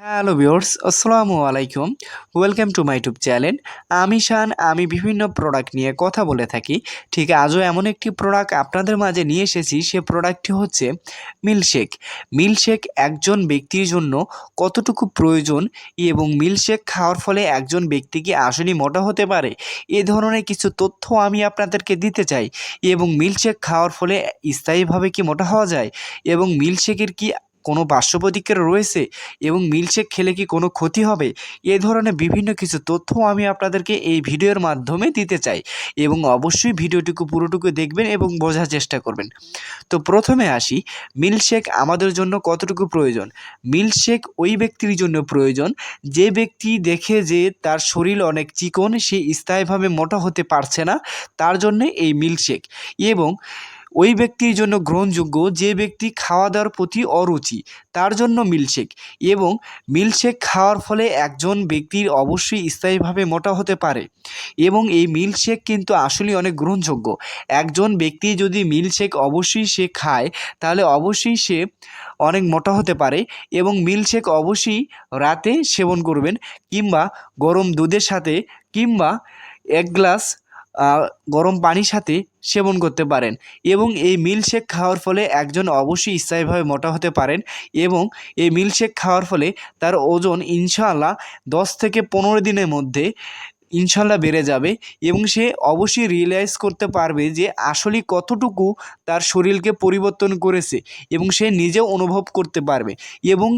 Hello viewers, আসসালামু আলাইকুম। Welcome to my YouTube channel আমি শান, আমি বিভিন্ন প্রোডাক্ট নিয়ে কথা বলে থাকি। ঠিক আজও এমন একটি প্রোডাক্ট আপনাদের মাঝে নিয়ে এসেছি, সে প্রোডাক্টটি হচ্ছে মিল্কশেক মিল্কশেক একজন ব্যক্তির জন্য কতটুকু প্রয়োজন এবং মিল্কশেক খাওয়ার ফলে একজন ব্যক্তি কি আসলেই মোটা হতে পারে? এ ধরনের কিছু তথ্য আমি আপনাদেরকে দিতে চাই এবং মিল্কশেক খাওয়ার ফলে স্থায়ীভাবে কি মোটা হওয়া যায় এবং মিল্কশেকের কি কোনো পার্শ্ব প্রতিক্রিয়া রয়েছে এবং মিল্কশেক খেলে কি কোনো ক্ষতি হবে? এ ধরনের বিভিন্ন কিছু তথ্য আমি আপনাদেরকে এই ভিডিওর মাধ্যমে দিতে চাই এবং অবশ্যই ভিডিওটুকু পুরোটুকু দেখবেন এবং বোঝার চেষ্টা করবেন। তো প্রথমে আসি, মিল্কশেক আমাদের জন্য কতটুকু প্রয়োজন? মিল্কশেক ওই ব্যক্তির জন্য প্রয়োজন যে ব্যক্তি দেখে যে তার শরীর অনেক চিকন, সে স্থায়ীভাবে মোটা হতে পারছে না, তার জন্য এই মিল্কশেক এবং ওই ব্যক্তির জন্য গ্রহণযোগ্য যে ব্যক্তি খাওয়া দাওয়ার প্রতি অরুচি, তার জন্য মিল্কশেক এবং মিল্কশেক খাওয়ার ফলে একজন ব্যক্তির অবশ্যই স্থায়ীভাবে মোটা হতে পারে এবং এই মিল্কশেক কিন্তু আসলেই অনেক গ্রহণযোগ্য। একজন ব্যক্তি যদি মিল্কশেক অবশ্যই সে খায়, তাহলে অবশ্যই সে অনেক মোটা হতে পারে এবং মিল্কশেক অবশ্যই রাতে সেবন করবেন কিংবা গরম দুধের সাথে কিংবা এক গ্লাস গরম পানির সাথে সেবন করতে পারেন এবং এই মিল্কশেক খাওয়ার ফলে একজন অবশ্যই স্থায়ীভাবে মোটা হতে পারেন এবং এই মিল্কশেক খাওয়ার ফলে তার ওজন ইনশাআল্লাহ দশ থেকে পনেরো দিনের মধ্যে ইনশাল্লাহ বেড়ে যাবে এবং সে অবশ্যই রিয়েলাইজ করতে পারবে যে আসলে কতটুকু তার শরীরকে পরিবর্তন করেছে এবং সে নিজেও অনুভব করতে পারবে এবং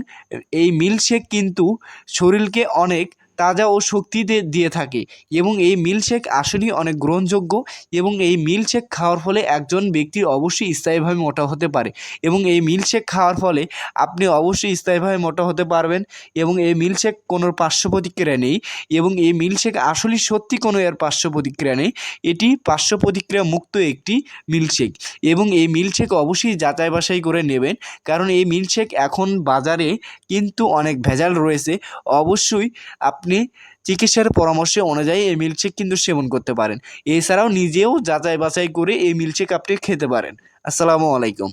এই মিল্কশেক কিন্তু শরীরকে অনেক তাজা ও শক্তি দিয়ে থাকে এবং এই মিল্কশেক আসলেই অনেক গ্রহণযোগ্য এবং এই মিল্কশেক খাওয়ার ফলে একজন ব্যক্তি অবশ্যই স্থায়ীভাবে মোটা হতে পারে এবং এই মিল্কশেক খাওয়ার ফলে আপনি অবশ্যই স্থায়ীভাবে মোটা হতে পারবেন এবং এই মিল্কশেক কোনো পার্শ্ব প্রতিক্রিয়া নেই এবং এই মিল্কশেক আসলে সত্যি কোনো এর পার্শ্ব প্রতিক্রিয়া নেই। এটি পার্শ্ব প্রতিক্রিয়া মুক্ত একটি মিল্কশেক এবং এই মিল্কশেক অবশ্যই যাচাই বাছাই করে নেবেন কারণ এই মিল্কশেক এখন বাজারে কিন্তু অনেক ভেজাল রয়েছে। অবশ্যই আপনি চিকিৎসার পরামর্শ অনুযায়ী এই মিল্কশেক কিন্তু সেবন করতে পারেন। এছাড়াও নিজেও যাচাই বাছাই করে এই মিল্কশেক আপনি খেতে পারেন। আসসালামু আলাইকুম।